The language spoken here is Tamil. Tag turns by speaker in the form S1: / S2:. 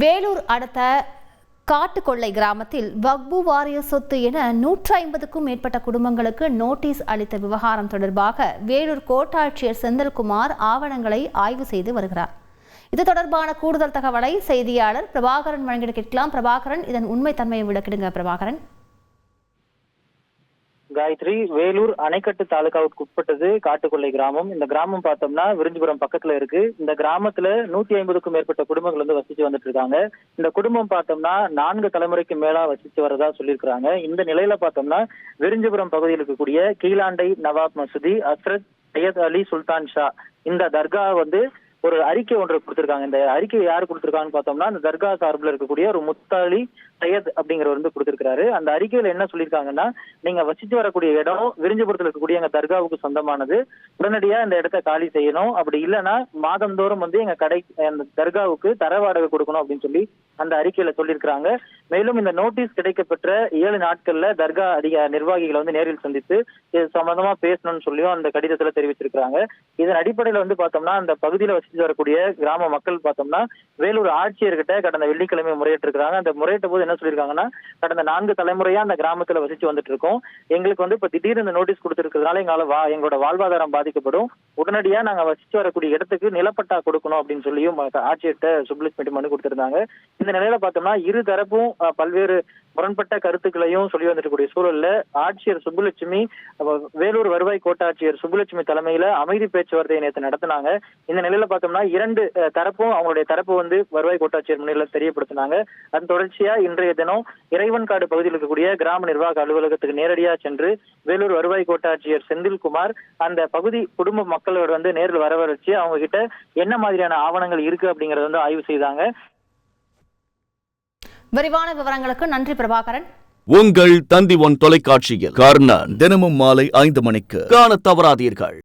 S1: வேலூர் அடுத்த காட்டுக்கொள்ளை கிராமத்தில் வக்பு வாரிய சொத்து என நூற்றி ஐம்பதுக்கும் மேற்பட்ட குடும்பங்களுக்கு நோட்டீஸ் அளித்த விவகாரம் தொடர்பாக வேலூர் கோட்டாட்சியர் செந்தில்குமார் ஆவணங்களை ஆய்வு செய்து வருகிறார். இது தொடர்பான கூடுதல் தகவலை செய்தியாளர் பிரபாகரன் வழங்கிட கேட்கலாம். பிரபாகரன் இதன் உண்மை தன்மையை விளக்கிடுங்க. பிரபாகரன்.
S2: காயத்ரி வேலூர் அணைக்கட்டு தாலுகாவுக்கு உட்பட்டது காட்டுக்கொள்ளை கிராமம். இந்த கிராமம் பார்த்தோம்னா விருஞ்சிபுரம் பக்கத்துல இருக்கு. இந்த கிராமத்துல நூத்தி ஐம்பதுக்கும் மேற்பட்ட குடும்பங்கள் வந்து வசிச்சு வந்துட்டு இருக்காங்க. இந்த குடும்பம் பார்த்தோம்னா நான்கு தலைமுறைக்கு மேலா வசிச்சு வரதா சொல்லியிருக்கிறாங்க. இந்த நிலையில பார்த்தோம்னா விருஞ்சிபுரம் பகுதியில் இருக்கக்கூடிய கீழாண்டை நவாப் மசூதி அஸ்ரத் சையத் அலி சுல்தான் ஷா இந்த தர்கா வந்து ஒரு அறிக்கை ஒன்று கொடுத்திருக்காங்க. இந்த அறிக்கை யார் கொடுத்திருக்காங்கன்னு பார்த்தோம்னா இந்த தர்கா சார்பில் இருக்கக்கூடிய ஒரு முத்தாலி சையத் அப்படிங்கிறவர் வந்து கொடுத்திருக்காரு அந்த அறிக்கையில என்ன சொல்லியிருக்காங்கன்னா நீங்க வசித்து வரக்கூடிய இடம் விரிஞ்சிபுரத்தில் இருக்கக்கூடிய எங்க தர்காவுக்கு சொந்தமானது. உடனடியா இந்த இடத்த காலி செய்யணும். அப்படி இல்லைன்னா மாதந்தோறும் வந்து எங்க கடை அந்த தர்காவுக்கு தர வாடகை கொடுக்கணும் அப்படின்னு சொல்லி அந்த அறிக்கையில சொல்லியிருக்கிறாங்க. மேலும் இந்த நோட்டீஸ் கிடைக்கப்பெற்ற ஏழு நாட்கள்ல தர்கா அதிக நிர்வாகிகளை வந்து நேரில் சந்தித்து இது சம்பந்தமா பேசணும்னு சொல்லியும் அந்த கடிதத்துல தெரிவிச்சிருக்கிறாங்க. இதன் அடிப்படையில வந்து பார்த்தோம்னா அந்த பகுதியில வசிச்சு வரக்கூடிய கிராம மக்கள் பார்த்தோம்னா வேலூர் ஆட்சியர்கிட்ட கடந்த வெள்ளிக்கிழமை முறையிட்டிருக்கிறாங்க. அந்த முறையிட்ட போது என்ன சொல்லியிருக்காங்கன்னா கடந்த நான்கு தலைமுறையா அந்த கிராமத்துல வசிச்சு வந்துட்டு இருக்கோம் எங்களுக்கு வந்து இப்ப திடீர்னு நோட்டீஸ் கொடுத்துருக்கிறதுனால எங்களால வா எங்களோட வாழ்வாதாரம் பாதிக்கப்படும். உடனடியா நாங்க வசிச்சு வரக்கூடிய இடத்துக்கு நிலப்பட்டா கொடுக்கணும் அப்படின்னு சொல்லியும் ஆட்சியர்கிட்ட சுப்லிஸ்மெண்ட் மனு கொடுத்திருந்தாங்க. இந்த நிலையில பார்த்தோம்னா இரு தரப்பும் பல்வேறு முரண்பட்ட கருத்துக்களையும் சொல்லி வந்துட்டு சூழல்ல ஆட்சியர் சுப்புலட்சுமி வேலூர் வருவாய் கோட்டாட்சியர் சுப்புலட்சுமி தலைமையில அமைதி பேச்சுவார்த்தையை நேற்று நடத்தினாங்க. இந்த நிலையில பார்த்தோம்னா இரண்டு தரப்பும் அவங்களுடைய தரப்பு வந்து வருவாய் கோட்டாட்சியர் முன்னிலை தெரியப்படுத்தினாங்க. அதன் தொடர்ச்சியா இன்றைய தினம் இறைவன்காடு பகுதியில் இருக்கக்கூடிய கிராம நிர்வாக அலுவலகத்துக்கு நேரடியா சென்று வேலூர் வருவாய் கோட்டாட்சியர் செந்தில்குமார் அந்த பகுதி குடும்ப மக்களோட வந்து நேரில் வரவழைச்சு அவங்க கிட்ட என்ன மாதிரியான ஆவணங்கள் இருக்கு அப்படிங்கறத வந்து ஆய்வு செய்தாங்க.
S1: விரிவான விவரங்களுக்கு நன்றி பிரபாகரன்.
S3: உங்கள் தந்தி ஒன் தொலைக்காட்சியில் கர்ணன் தினமும் மாலை ஐந்து மணிக்கு காணத் தவறாதீர்கள்.